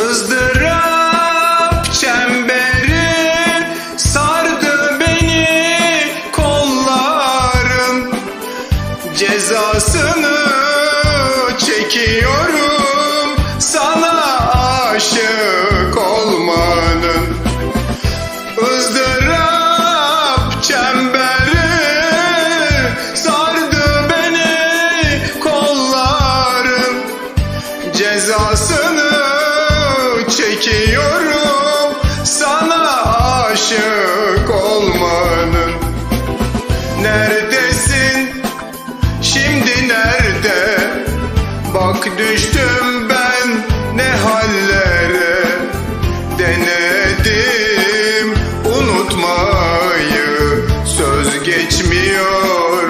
Izdırap çemberi sardı beni kollarım. Cezasını çekiyor. aşık olmanın. Neredesin? Şimdi nerede? Bak düştüm ben ne hallere. Denedim unutmayı. Söz geçmiyor.